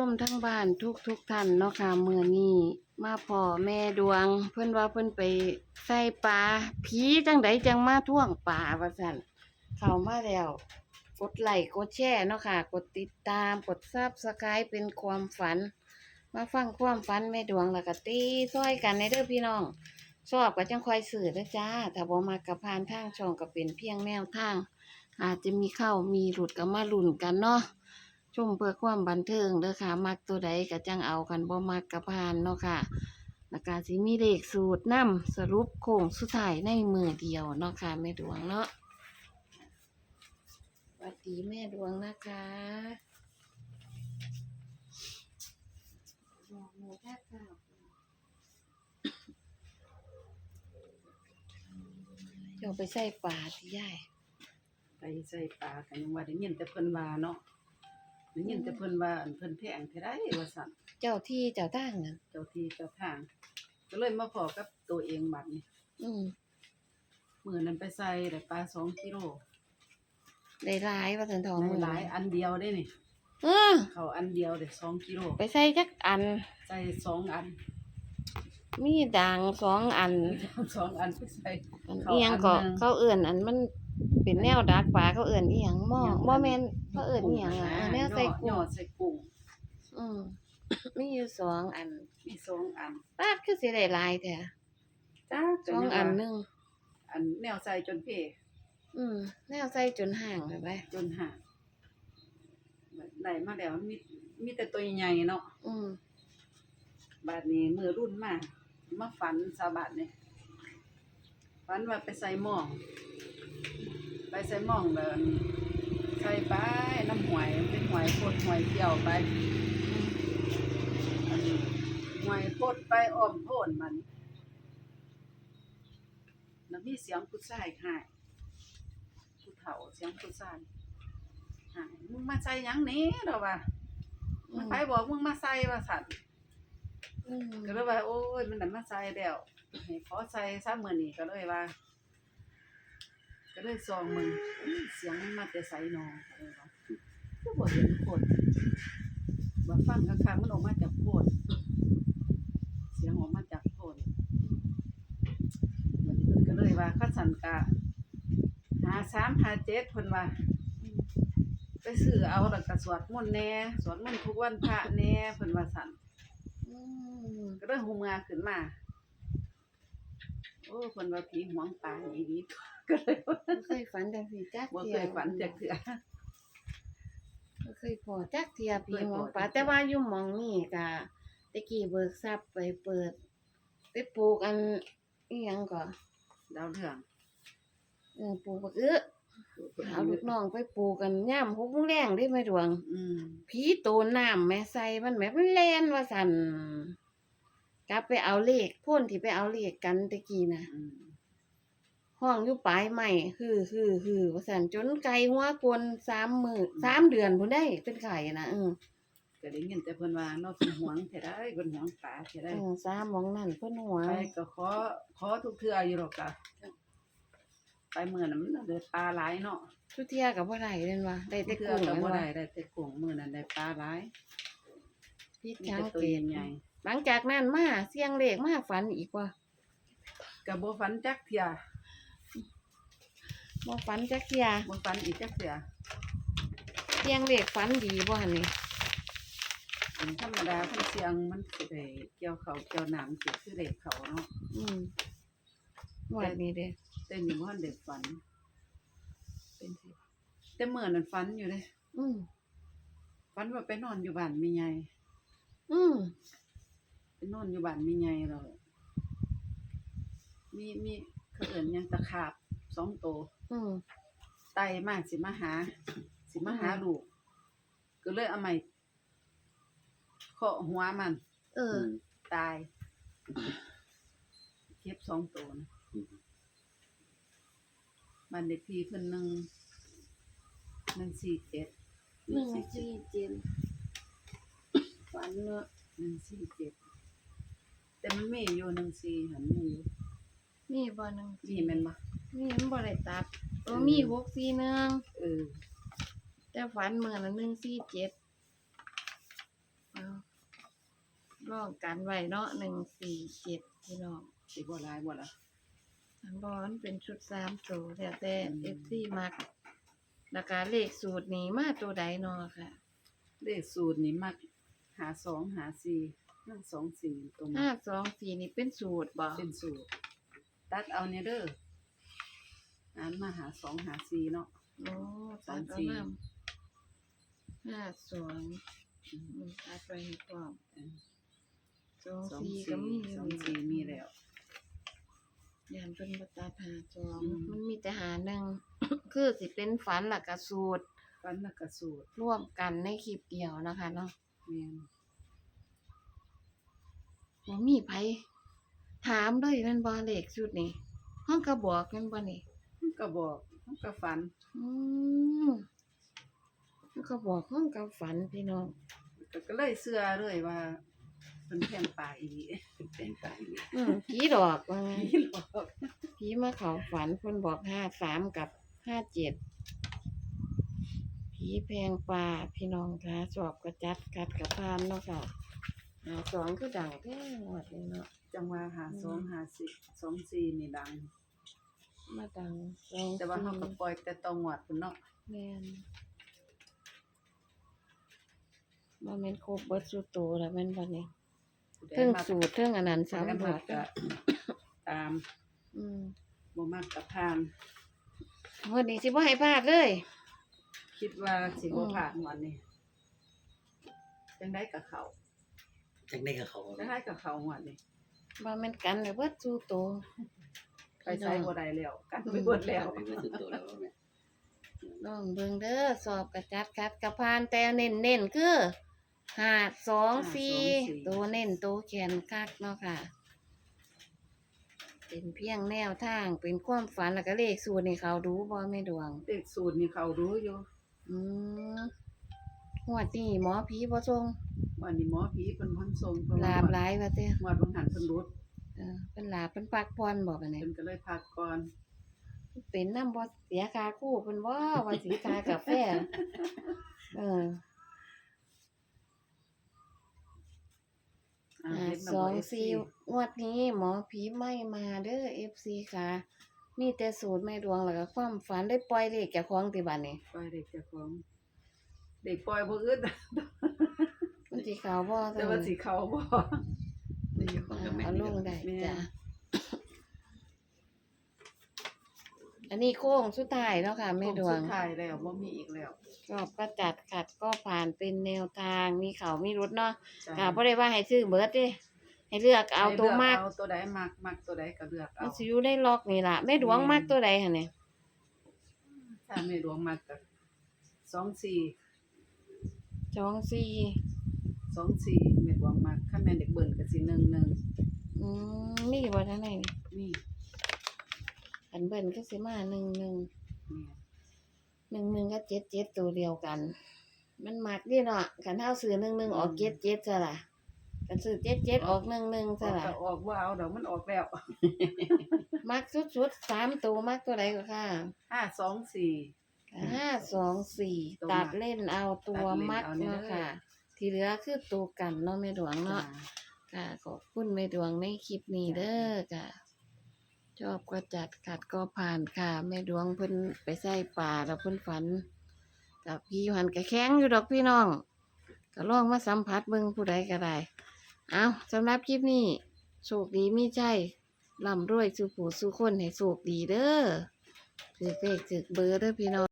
ชมทั้งบ้านทุกทุกท่านเนาะค่ะมื้อนี้มาพ่อแม่ดวง เพิ่อนว่าเพิ่อนไปใส่ปลาผีจังไดจังมาท่วงปลาว่าซั่นเข้ามาแล้วกดไลค์กดแชร์เนาะค่ะ กดติดตามกด Subscribe เป็นความฝัน มาฟังความฝันแม่ดวงแล้วก็ตีซอยกันในเด้อพี่น้องชอบก็จังคอยซื้อเด้อจ้าถ้าบ่มักก็ผ่านทางช่องก็เป็นเพียงแนวทาง อาจจะมีเข้ามีหลุดก็มาหลุนกันเนาะ ชมเพื่อความบันเทิงเด้อค่ะ มักตัวใดก็จังเอากันบ่มักกะพานเนาะค่ะแล้วก็สิมีเลขสูตรนำสรุปโค้งสุดท้ายในมือเดียวเนาะค่ะแม่ดวงเนาะสวัสดีแม่ดวงนะคะบอกหนูแค่ค่ะเจ้าไปใส่ปลาที่ยายไปใส่ปลากันยังว่าได้ยินแต่เพิ่นว่าเนาะ ได้ยินแต่เพิ่นว่าอันเพิ่นแพงเท่าไดว่าซั่นเจ้าที่เจ้าตั้งนั่นเจ้าที่เจ้าทาง ก็เลยมาพอกับตัวเองบัดนี้อืมมื้อนั้นไปใส่ได้ปลา2กิโลได้หลายว่าสันทองได้มือหลายอันเดียวได้นี่เออเขาอันเดียวได้2กิโลไปใส่จักอัน ใส่สองอันมีด่างสองอัน สองอันไปใส่ อันเขาอีหยังก็อันหนึ่ง เขาเอื่นอันมัน เป็นแนวดักปลาเขาเอื่นอีหยังหม้อหยังบ่แม่นเขาเอื่นอีหยังอะเออแนวใส่ยกุ้องดใส่กุ้งอืมมีอยู่สองอันมีสองอันปาดคือสิได้หลายแท้จ้าสองอันหนึงอันแนวใส่จนเพ่อืมแนวใส่จนห่างเลยไปจนห่างได้มาแล้วมีมีแต่ตัวใหญ่ๆเนาะอืมบาดนี้มือรุ่นมามาฝันสาบาดนี่ฝันว่าไปใส่หม้อง ไปใส่หม้องแล้วอันใส่ไปน้ำหวยมันเป็นหวยโคตรหวยเกี่ยวไปอันหวยโคตรไปอ้อมโพนมันแล้วมีเสียงผู้ชายหายผู้เฒ่าเสียงผู้ชายหายมึงมาใส่หยังหนี้เราว่าอืมไปบอกมึงมาใส่ว่าสั่นอืมก็เลยว่า โอ้ยมันน่ะมาใส่แล้วให้ขอใส่ซะมื้อนี้ก็เลยว่า ก็เลยซองมึงอื้อเสียงมันมาแต่ไสนอก็เลยว่าก็บ่เห็นคนว่าฟังข้างๆมันออกมาจากโพดเสียงออกมาจากโพดมันเพิ่นก็เลยว่าคัดสันกะหาสามหาเจ็ดเพิ่นว่าไปซื้อเอาแล้วก็สวดมนต์แหน่สวดมนต์ทุกวันพระแหน่เพิ่นว่าสั่นอืมก็เลยหูเมือขึ้นมา โอ้คนว่าผีหวงปลาอีนี้ก็เลยว่าบ่เคยฝันจังซี่จักบ่เที่เคยฝันจักเทื่อ บ่เคยพอจักเที่ยผีเคยหมพอองปลาจักเที่ยแต่ว่าอยู่หมองนี่ก็ตะกี้เบิกทรัพย์ไปเปิด ไปปลูกอันอีหยังก็ดาวเรืองเออปลูกบักอื้อเอาลูกน้องไปปลูกกันย่ามหกโมงแรงได้ไหมดวง อืมผีโตนน้ำแม่ใส่มันแม่มันแล่นว่าสั่นก ลับไปเอาเลขพ่นที่ไปเอาเลขกันตะกี้น่ะอืมห้องอยู่ปลายใหม่คือคือคือว่าสั่นจนไกลหัวกวนสามมื้อสามเดือนพุ่นได้เป็นไข่นะเออก็ได้ยินแต่เพิ่นว่าเนาะเพิ่นหวงแท้ได้เพิ่นหวงปลาแท้ได้เออสามหมองนั่นเพิ่นหัวไปก็ขอขอทุกเทื่ออยู่หรอกจ้ะไปมื้อนั้นมันได้ปลาหลายเนาะทุเที่ยกับบ่ได้เล่นว่าได้แต่เทื่อกุ้งก็แม่นบ่ว่าได้ได้แต่กุ้งมื้อนั้นได้ปลาหลายพิษมีช้างแต่ตัวเกตใหญ่ หลังจากนั้นมาเสียงเลขมาฝันอีกว่าๆก็บ่ฝันจักเทื่อบ่ฝันจักเที่ยบ่ฝันอีกจักเทื่อเสียงเลขฝันดีบ่หั่นนี่เป็นธรรมดาเพิ่นเสียงมันสิได้เกี่ยวเขาวเกี่ยวน้ำสิคือได้เขาเนาะอืมหวดนี้เด้แต่นี่บ่ทันได้ฝัน เป็นสิแต่เมื่อนั้นฝันอยู่เด้อืมฝันว่าไปนอนอยู่บ้านแม่ใหญ่อืมไป นอนอยู่บ้านแม่ใหญ่แล้วมีมีเขาเอิ้นหยังตะขาบสองตัวอืมไต่มาสิมาหา สิมาหาลูกก็เลยเอาไม้เคาะหัวมัน เออ ตายเก็บสองตัวนะบ้านเด็กพี่เพิ่นหนึ่งหนึ่งสี่เจ็ดหนึ่งสี่เจ็ดฝันเนาะหนึ่งสี่เจ็ด แต่มันมีอยู่หนึ่งสี่หันมีอยู่มีบ่หนึ่งมีแม่นบ่มีมันบ่ได้ตัดเออเออมีหกสี่หนึ่งเออแต่ฝันเมื่อนั้นหนึ่งสี่เจ็ดร่องกันไว้เนาะหนึ่งสี่เจ็ดพี่น้องสิบ่หลายบ่ล่ะอันบอลเป็นชุดสามตัวแล้วแต่อืมเอฟซีมักแล้วก็เลขสูตรนี้มาตัวใดเนาะค่ะ เลขสูตรนี่มักหาสองหาสี่ นั่งสองสี่ตรงห้าสองสี่นี่เป็นสูตรบ่เป็นสูตร ตัดเอาเนี่ยเด้ออ่านมาหาสองหาสี่เนาะโอ้ตัดเอาสองสี่น้ำห้าสองอืมตัดไปให้พร้อมเออสองสองสี่สี่ก็มีสองสี่มีแล้วยามเป็นบัตาหาสองอืมมันมีแต่หาหนึ่งคือสิเป็นฝันหลักกระสูตรฟันนักกระสูตรร่วมกันในคลิปเดียวนะคะเนาะแม่น บ่มีไผถามเลยแมันบ่เลขชุดนี้ห้องกระบอกแมันบ่นี่มันก็บอกมันก็ฝัน อืมห้องกระบอกห้องกับฝันพี่น้อง ก็ก็เลยเชื่อเลยว่าเป็นแพงป่าอีหลีเป็นไปอยู่อืมผีดอกว่าไงนี่หรอกผีมาเข้าฝันเพิ่นบอกห้าสามกับห้าเจ็ดผีแพงป่าพี่น้องคะสอบกระจัดกัดกระพานเนาะค่ะ หาสองคือดังแท้หมดเลยเนาะจังว่าหาสองหาสี่สองสี่นี่ดัง มาดังสองแต่ว่าเขาก็สี่ปล่อยแต่ตองหวัดพุ่นเนาะแม่นบ่แม่นครบเบิดสุดโตแล้วแม่นบ่นี่ผู้ใดเทิงมักสูตรเทิงอันนั้นผู้สามใดบมัทกก็ตาม อืมบ่มักก็ผ่านวันนี้สิบ่ให้พลาดเลย คิดว่าสิอืบ่มผ่านวันนี้จังได้กับเขา จังได้กับเขาจังได้กับเขาวันนี้บ่แม่นกันเลยเบิดสุดโตไปใช้บ่ได้แล้วกันไปเบิดแล้วไปเมื่อสุดตัวแล้วแม่ลองเบิ่งเด้อสอบกระจัดกัดกระพานแต่เน้นๆคือห้าสองสี่ตัวเน้นตัวแขนคักเนาะค่ะ เป็นเพียงแนวทางเป็นความฝันแล้วก็เลขสูตรนี่เขาดูบ่แม่ดวง เด็กสูตรนี่เขารู้อยู่ อืม งวดนี้หมอผีบ่ทรงวันนี้หมอผีเพิ่นพันทรงเพิ่นลาบหลายว่าเต้งวดบางหันเพิ่นรุดเออเป็นลาบเป็นปักพรบอกกันเนี่ยเพิ่นก็เลยพักก่อนเป็นน้ำบ่เสียค่าคู่เพิ่นบ่ว่าสิค่ากาแฟเอออ่าอ่าเฮ็ดสนำองบ่สี่งวดนี้หมอผีไม่มาเด้อ FC ค่ะ มีแต่สูตรแม่ดวงแล้วก็ความฝันได้ปล่อยเลขเจ้าของติบัดนี้ปล่อยเด็กเจ้าของ เด็กปล่อยบ่อึดมันสิเข้าบ่แต่ว่าสิเข้าบ่นี่กับคนกับแม่เอานี่ลงได้แม่จ้ะอันนี้โค้งสุดท้ายเนาะค่ะแม่ดวงสุดท้ายแล้วบ่มีอีกแล้วชอบก็จัดขัดก็ผ่านเป็นแนวทางมีเขามีรุดเนาะจ้ะค่ะบ่ได้ว่าให้ซื้อเบิดเด้ให้เลือกเอาตัวมากเอาตัวใดมักมักตัวใดก็เลือกมัเอานสิอยู่ในล็อกนี่ล่ะแม่ดวงอืมมากตัวใดหั่นเนี่ยถ้าแม่ดวงมักก็สองสี่ สองสี่สองสี่แม่ดวงมักถ้าแม่นเด็กเบิ่นก็สิหนึ่งหนึ่งอืมมีบ่ทันไหนนี่นี่อันเบิ่นก็สิมาหนึ่งหนึ่งนี่หนึ่งหนึ่งก็เจ็ดเจ็ดตัวเดียวกัน มันมักเดิเนาะคันเฮาซื้อหนึ่งหนึ่งออกเจ็ดเจ็ดซะล่ะคันซื้อเจ็ดเจ็ดออกหนึ่งหนึ่งอซะอกล่ะ ก็ออกว่าเอาเดี๋ยวมันออกแล้วมักสุดๆสามตัวมักตัวใดก็ค่ะห้าสองสี่ ห้าสองสี่ตัวตัดมักเล่นเอาตัวตัดเล่นมัดเอานี่เนาะเด้อค่ะ ที่เหลือคือตัวกันเนาะแม่ดวงเนาะ ค่ะขอบคุณแม่ดวงในคลิปนี้เด้อค่ะชอบก็จัดขัดก็ผ่านค่ะแม่ดวงเพิ่นไปใส่ป่าแล้วเพิ่นฝันกับพี่หันกระแข้งอยู่ดอกพี่น้องก็ลองมาสัมผัสเบิ่งผู้ใดก็ได้ เอาสำหรับคลิปนี้โชคดีมีใจร่ำรวยสู่ผู้สู่คนให้โชคดีเด้อถือเลขถือเบอร์เด้อพี่น้อง